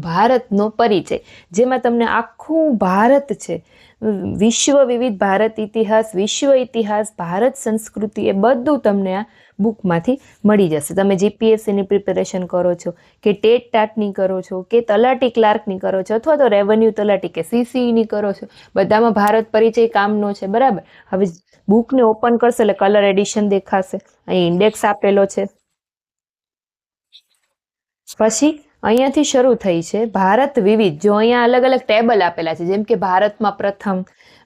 ભારતનો પરિચય, જેમાં તમને આખું ભારત છે. વિશ્વ વિવિધ ભારત ઇતિહાસ, વિશ્વ ઇતિહાસ, ભારત સંસ્કૃતિ એ બધું તમને આ બુકમાંથી મળી જશે. તમે જીપીએસસીની પ્રિપેરેશન કરો છો, કે ટેટ ટાટની કરો છો, કે તલાટી ક્લાર્કની કરો છો, અથવા તો રેવન્યુ તલાટી, કે સીસીઈની કરો છો. બધામાં ભારત પરિચય કામનો છે, બરાબર? હવે બુકને ઓપન કરશે એટલે કલર એડિશન દેખાશે. અહીં ઇન્ડેક્સ આપેલો છે. પછી અહીંયાથી શરૂ થઈ છે ભારત વિવિધ. જો અહીંયા અલગ અલગ ટેબલ આપેલા છે, જેમ કે ભારતમાં પ્રથમ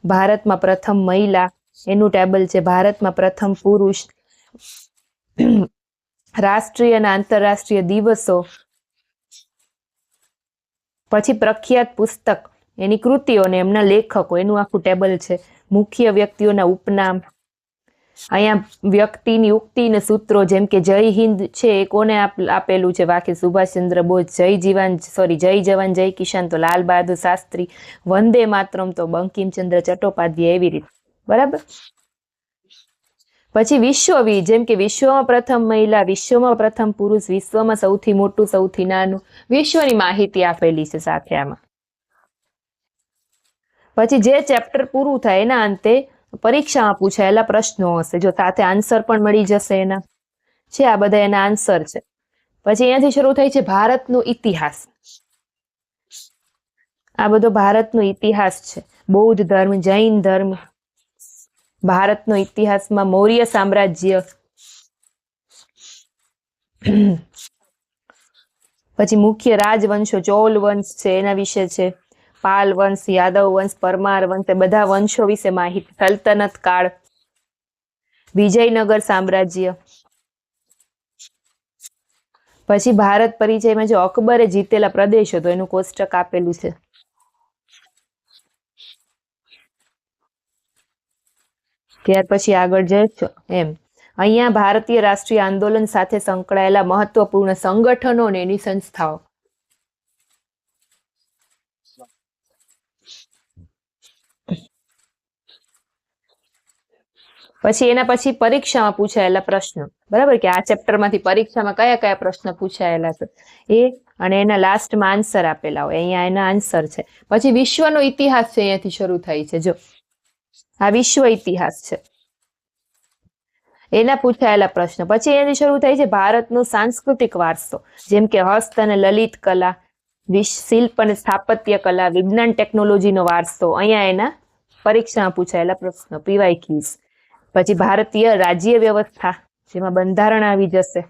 ભારતમાં પ્રથમ મહિલા, એનું ટેબલ છે ભારતમાં પ્રથમ પુરુષ, રાષ્ટ્રીય અને આંતરરાષ્ટ્રીય દિવસો, પછી પ્રખ્યાત પુસ્તક, એની કૃતિઓ અને એમના લેખકો, એનું આખું ટેબલ છે. મુખ્ય વ્યક્તિઓના ઉપનામ અહીંયા વ્યક્તિની ઉક્તિ ને સૂત્રો જેમ કે જય હિન્દ છે, એ કોને આપેલું છે? વાક્ય સુભાષચંદ્ર બોઝ, જય જીવાન સોરી જય જવાન, જય કિસાન તો લાલ બહાદુર શાસ્ત્રી, વંદે માતરમ, તો બંકિમચંદ્ર ચટ્ટોપાધ્યાય એવી રીતે. બરાબર? પછી વિશ્વવી, જેમ કે વિશ્વમાં પ્રથમ મહિલા, વિશ્વમાં પ્રથમ પુરુષ, વિશ્વમાં સૌથી મોટું, સૌથી નાનું, વિશ્વની માહિતી આપેલી છે સાથે આમાં. પછી જે ચેપ્ટર પૂરું થાય એના અંતે પરીક્ષામાં પૂછાયેલા પ્રશ્નો હશે. જો સાથે આન્સર પણ મળી જશે એના. છે આ બધા એના આન્સર છે. પછી અહીંયાથી શરૂ થાય છે ભારતનો ઇતિહાસ. આ બધો ભારતનો ઇતિહાસ છે. બૌદ્ધ ધર્મ, જૈન ધર્મ. ભારતનો ઇતિહાસમાં મૌર્ય સામ્રાજ્ય. પછી મુખ્ય રાજવંશો, ચોલ વંશ છે, એના વિશે છે. પાલ વંશ, યાદવ વંશ, પરમાર વંશ, એ બધા વંશો વિશે માહિતી. સલ્તનત કાળ, વિજયનગર સામ્રાજ્ય. પછી ભારત પરિચયમાં જે અકબરે જીતેલા પ્રદેશો, તો એનું કોષ્ટક આપેલું છે. ત્યાર પછી આગળ જશો એમ. અહીંયા ભારતીય રાષ્ટ્રીય આંદોલન સાથે સંકળાયેલા મહત્વપૂર્ણ સંગઠનો અને એની સંસ્થાઓ. પછી એના પછી પરીક્ષામાં પૂછાયેલા પ્રશ્નો. બરાબર? કે આ ચેપ્ટરમાંથી પરીક્ષામાં કયા કયા પ્રશ્ન પૂછાયેલા છે? એ અને એના લાસ્ટમાં આન્સર આપેલા હોય. અહીંયા એના આન્સર છે. પછી વિશ્વનો ઇતિહાસ છે, અહીંયાથી શરૂ થાય છે. જો. આ વિશ્વ ઇતિહાસ છે. એના પૂછાયેલા પ્રશ્નો. પછી એનાથી શરૂ થાય છે ભારતનો સાંસ્કૃતિક વારસો. જેમ કે હસ્ત અને લલિત કલા શિલ્પ અને સ્થાપત્ય કલા, વિજ્ઞાન ટેકનોલોજીનો વારસો. અહીંયા એના પરીક્ષામાં પૂછાયેલા પ્રશ્નો. પીવાય ક્યુઝ પછી ભારતીય રાજ્ય વ્યવસ્થા, જેમાં બંધારણ આવી જશે.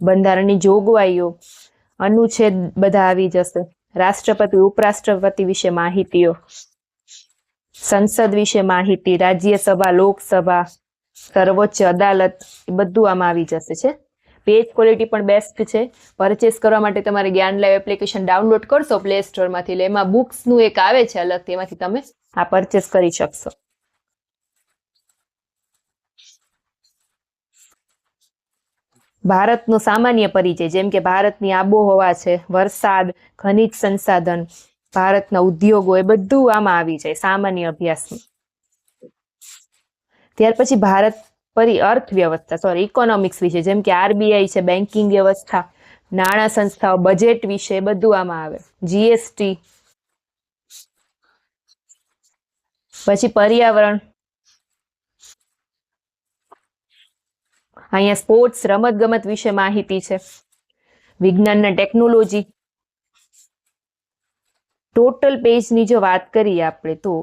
બંધારણની જોગવાઈઓ, અનુચ્છેદ બધા આવી જશે. રાષ્ટ્રપતિ, ઉપરાષ્ટ્રપતિ વિશે માહિતીઓ, સંસદ વિશે માહિતી, રાજ્યસભા, લોકસભા, સર્વોચ્ચ અદાલત, એ બધું આમાં આવી જશે છે. પેજ ક્વોલિટી પણ બેસ્ટ છે. પરચેસ કરવા માટે તમારે જ્ઞાન લાઈવ એપ્લિકેશન ડાઉનલોડ કરશો પ્લે સ્ટોરમાંથી એટલે એમાં બુક્સનું એક આવે છે અલગ તેમાંથી તમે આ પરચેસ કરી શકશો. ભારતનો સામાન્ય પરિચય, જેમ કે ભારતની આબોહવા છે, વરસાદ, ખનિજ સંસાધન, ભારતના ઉદ્યોગો, એ બધું આમાં આવી જાય, સામાન્ય અભ્યાસમાં. ત્યાર પછી ભારત પરી અર્થવ્યવસ્થા સોરી ઇકોનોમિક્સ વિશે, જેમ કે આરબીઆઈ છે બેન્કિંગ વ્યવસ્થા, નાણાં સંસ્થાઓ બજેટ વિશે બધું આમાં આવે. જીએસટી પછી પર્યાવરણ અહીંયા સ્પોર્ટ્સ રમત ગમત વિશે માહિતી છે. વિજ્ઞાન અને ટેકનોલોજી ટોટલ પેજની જો વાત કરીએ આપણે તો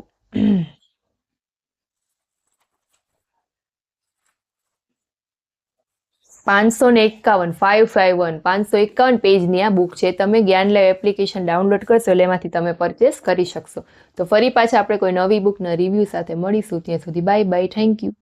પાંચસો ને એકાવન ફાઇવ ફાઇવ વન પાંચસો એકાવન પેજની આ બુક છે. તમે જ્ઞાન લેવ એપ્લિકેશન ડાઉનલોડ કરશો એટલે એમાંથી તમે પરચેસ કરી શકશો. તો ફરી પાછા આપણે કોઈ નવી બુકના રિવ્યૂ સાથે મળીશું. ત્યાં સુધી બાય બાય થેન્ક યુ